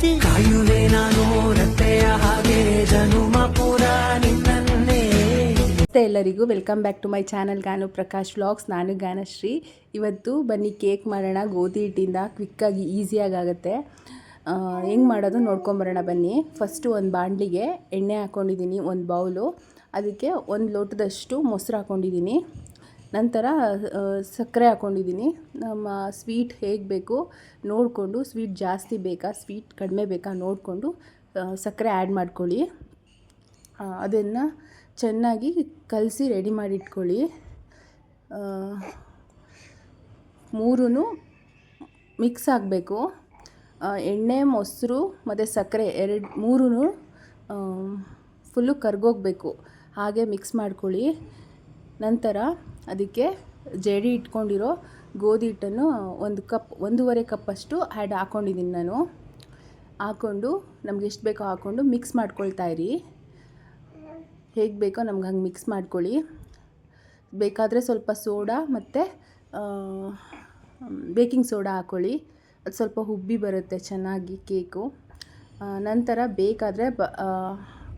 ಗೆಳತಿ ಕಾಯುವೆ ನಾನು ರತ್ತೆಯ ಹಾಗೆ ಜನುಮ ಪುರ ನಿನ್ನನ್ನೇ. ಎಲ್ಲರಿಗೂ welcome back to my channel Ganu Prakash vlogs. ನಾನು ಗಾನಶ್ರೀ. ಇವತ್ತು ಬನ್ನಿ ಕೇಕ್ ಮಾಡೋಣ ಗೋಧಿ ಹಿಟ್ಟಿಂದ ಕ್ವಿಕ್ಕಾಗಿ ಈಸಿಯಾಗಿ ಆಗುತ್ತೆ. ಹೆಂಗೆ ಮಾಡೋದು ನೋಡ್ಕೊಂಬರೋಣ ಬನ್ನಿ. ಫಸ್ಟು ಒಂದು ಬಾಣಲಿಗೆ ಎಣ್ಣೆ ಹಾಕ್ಕೊಂಡಿದ್ದೀನಿ ಒಂದು ಬೌಲು ಅದಕ್ಕೆ ಒಂದು ಲೋಟದಷ್ಟು ಮೊಸರು ಹಾಕ್ಕೊಂಡಿದ್ದೀನಿ ನಂತರ ಸಕ್ಕರೆ ಹಾಕ್ಕೊಂಡಿದ್ದೀನಿ ನಮ್ಮ ಸ್ವೀಟ್ ಹೇಗೆ ಬೇಕು ನೋಡಿಕೊಂಡು, ಸ್ವೀಟ್ ಜಾಸ್ತಿ ಬೇಕಾ, ಸ್ವೀಟ್ ಕಡಿಮೆ ಬೇಕಾ ನೋಡಿಕೊಂಡು ಸಕ್ಕರೆ ಆ್ಯಡ್ ಮಾಡ್ಕೊಳ್ಳಿ. ಅದನ್ನು ಚೆನ್ನಾಗಿ ಕಲಸಿ ರೆಡಿ ಮಾಡಿ ಇಟ್ಕೊಳ್ಳಿ ಮೂರೂ ಮಿಕ್ಸ್ ಆಗಬೇಕು. ಎಣ್ಣೆ, ಮೊಸರು ಮತ್ತು ಸಕ್ಕರೆ ಎರಡು ಮೂರೂ ಫುಲ್ಲು ಕರ್ಗೋಗಬೇಕು. ಹಾಗೆ ಮಿಕ್ಸ್ ಮಾಡ್ಕೊಳ್ಳಿ. ನಂತರ ಅದಕ್ಕೆ ಜಡಿ ಇಟ್ಕೊಂಡಿರೋ ಗೋಧಿ ಹಿಟ್ಟನ್ನು ಒಂದು ಕಪ್, ಒಂದೂವರೆ ಕಪ್ಪಷ್ಟು ಆ್ಯಡ್ ಹಾಕ್ಕೊಂಡಿದ್ದೀನಿ ನಾನು. ಹಾಕ್ಕೊಂಡು ನಮ್ಗೆ ಎಷ್ಟು ಬೇಕೋ ಹಾಕ್ಕೊಂಡು ಮಿಕ್ಸ್ ಮಾಡ್ಕೊಳ್ತಾ ಇರಿ. ಹೇಗೆ ಬೇಕೋ ನಮ್ಗೆ ಹಂಗೆ ಮಿಕ್ಸ್ ಮಾಡ್ಕೊಳ್ಳಿ. ಬೇಕಾದರೆ ಸ್ವಲ್ಪ ಸೋಡಾ ಮತ್ತು ಬೇಕಿಂಗ್ ಸೋಡಾ ಹಾಕ್ಕೊಳ್ಳಿ ಅದು ಸ್ವಲ್ಪ ಹುಬ್ಬಿ ಬರುತ್ತೆ ಚೆನ್ನಾಗಿ ಕೇಕು ನಂತರ ಬೇಕಾದರೆ ಬ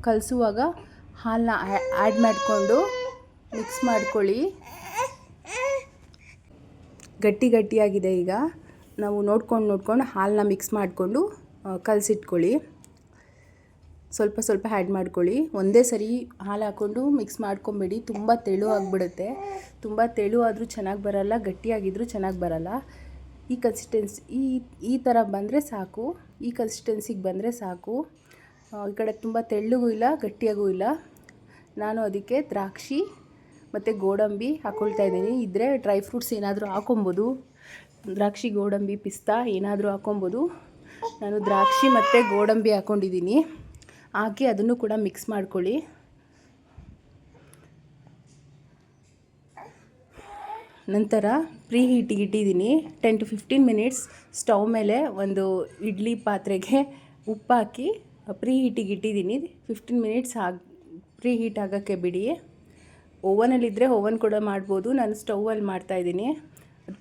ಕಲಿಸುವಾಗ ಹಾಲನ್ನ ಆ್ಯಡ್ ಮಾಡಿಕೊಂಡು ಮಿಕ್ಸ್ ಮಾಡ್ಕೊಳ್ಳಿ. ಗಟ್ಟಿ ಗಟ್ಟಿಯಾಗಿದೆ ಈಗ. ನಾವು ನೋಡ್ಕೊಂಡು ನೋಡ್ಕೊಂಡು ಹಾಲನ್ನ ಮಿಕ್ಸ್ ಮಾಡಿಕೊಂಡು ಕಲಸಿಟ್ಕೊಳ್ಳಿ. ಸ್ವಲ್ಪ ಸ್ವಲ್ಪ ಆ್ಯಡ್ ಮಾಡ್ಕೊಳ್ಳಿ. ಒಂದೇ ಸರಿ ಹಾಲು ಹಾಕ್ಕೊಂಡು ಮಿಕ್ಸ್ ಮಾಡ್ಕೊಂಬೇಡಿ. ತುಂಬ ತೆಳು ಆಗಿಬಿಡುತ್ತೆ. ತುಂಬ ತೆಳು ಆದರೂ ಚೆನ್ನಾಗಿ ಬರಲ್ಲ ಗಟ್ಟಿಯಾಗಿದ್ದರೂ ಚೆನ್ನಾಗಿ ಬರಲ್ಲ. ಈ ಕನ್ಸಿಸ್ಟೆನ್ಸಿ ಈ ಈ ಥರ ಬಂದರೆ ಸಾಕು. ಈ ಕನ್ಸಿಸ್ಟೆನ್ಸಿಗೆ ಬಂದರೆ ಸಾಕು. ಈ ಕಡೆ ತುಂಬ ತೆಳ್ಳಗೂ ಇಲ್ಲ, ಗಟ್ಟಿಯಾಗೂ ಇಲ್ಲ. ನಾನು ಅದಕ್ಕೆ ದ್ರಾಕ್ಷಿ ಮತ್ತು ಗೋಡಂಬಿ ಹಾಕ್ಕೊಳ್ತಾ ಇದ್ದೀನಿ. ಇದ್ದರೆ ಡ್ರೈ ಫ್ರೂಟ್ಸ್ ಏನಾದರೂ ಹಾಕೊಬೋದು. ದ್ರಾಕ್ಷಿ, ಗೋಡಂಬಿ, ಪಿಸ್ತಾ ಏನಾದರೂ ಹಾಕೊಬೋದು. ನಾನು ದ್ರಾಕ್ಷಿ ಮತ್ತು ಗೋಡಂಬಿ ಹಾಕ್ಕೊಂಡಿದ್ದೀನಿ ಹಾಕಿ ಅದನ್ನು ಕೂಡ ಮಿಕ್ಸ್ ಮಾಡ್ಕೊಳ್ಳಿ. ನಂತರ ಪ್ರೀ ಹೀಟಿಗೆ ಇಟ್ಟಿದ್ದೀನಿ. Ten to fifteen minutes stove ಮೇಲೆ ಒಂದು ಇಡ್ಲಿ ಪಾತ್ರೆಗೆ ಉಪ್ಪು ಹಾಕಿ ಪ್ರೀ ಹೀಟಿಗೆ ಇಟ್ಟಿದ್ದೀನಿ. ಫಿಫ್ಟೀನ್ ಮಿನಿಟ್ಸ್ ಆಗಿ ಪ್ರೀ ಹೀಟ್ ಆಗೋಕ್ಕೆ ಬಿಡಿ. ಓವನಲ್ಲಿದ್ದರೆ ಓವನ್ ಕೂಡ ಮಾಡ್ಬೋದು. ನಾನು ಸ್ಟೌವಲ್ಲಿ ಮಾಡ್ತಾಯಿದ್ದೀನಿ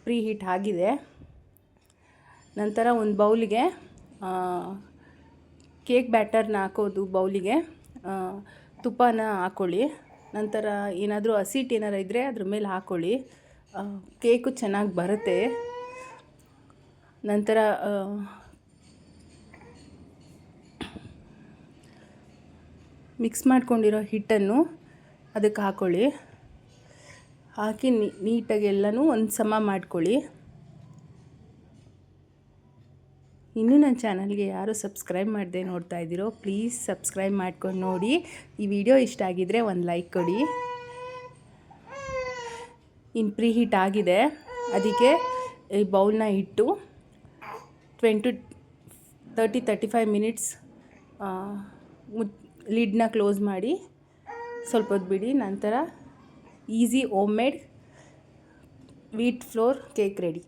ಪ್ರೀ ಹೀಟ್ ಆಗಿದೆ. ನಂತರ ಒಂದು ಬೌಲಿಗೆ ಕೇಕ್ ಬ್ಯಾಟರ್ನ ಹಾಕೋದು ಬೌಲಿಗೆ. ತುಪ್ಪನ ಹಾಕ್ಕೊಳ್ಳಿ ನಂತರ ಏನಾದರೂ ಹಸಿಟ್ಟು ಏನಾರು ಇದ್ದರೆ ಅದ್ರ ಮೇಲೆ ಹಾಕ್ಕೊಳ್ಳಿ ಕೇಕು ಚೆನ್ನಾಗಿ ಬರುತ್ತೆ. ನಂತರ ಮಿಕ್ಸ್ ಮಾಡ್ಕೊಂಡಿರೋ ಹಿಟ್ಟನ್ನು ಅದಕ್ಕೆ ಹಾಕ್ಕೊಳ್ಳಿ ಹಾಕಿ ನೀಟಾಗಿ ಎಲ್ಲನೂ ಒಂದು ಸಮ ಮಾಡ್ಕೊಳ್ಳಿ. ಇನ್ನೂ ನನ್ನ ಚಾನಲ್ಗೆ ಯಾರು ಸಬ್ಸ್ಕ್ರೈಬ್ ಮಾಡದೆ ನೋಡ್ತಾ ಇದ್ದೀರೋ, ಪ್ಲೀಸ್ ಸಬ್ಸ್ಕ್ರೈಬ್ ಮಾಡ್ಕೊಂಡು ನೋಡಿ. ಈ ವಿಡಿಯೋ ಇಷ್ಟ ಆಗಿದ್ದರೆ ಒಂದು ಲೈಕ್ ಕೊಡಿ. ಇನ್ನು ಪ್ರೀ ಹೀಟ್ ಆಗಿದೆ. ಅದಕ್ಕೆ ಈ ಬೌಲ್ನ ಇಟ್ಟು twenty thirty thirty five minutes ಲಿಡ್ನ close ಮಾಡಿ. ಸ್ವಲ್ಪ ಹೊತ್ತು ಬಿಡಿ ನಂತರ easy home made wheat flour cake ready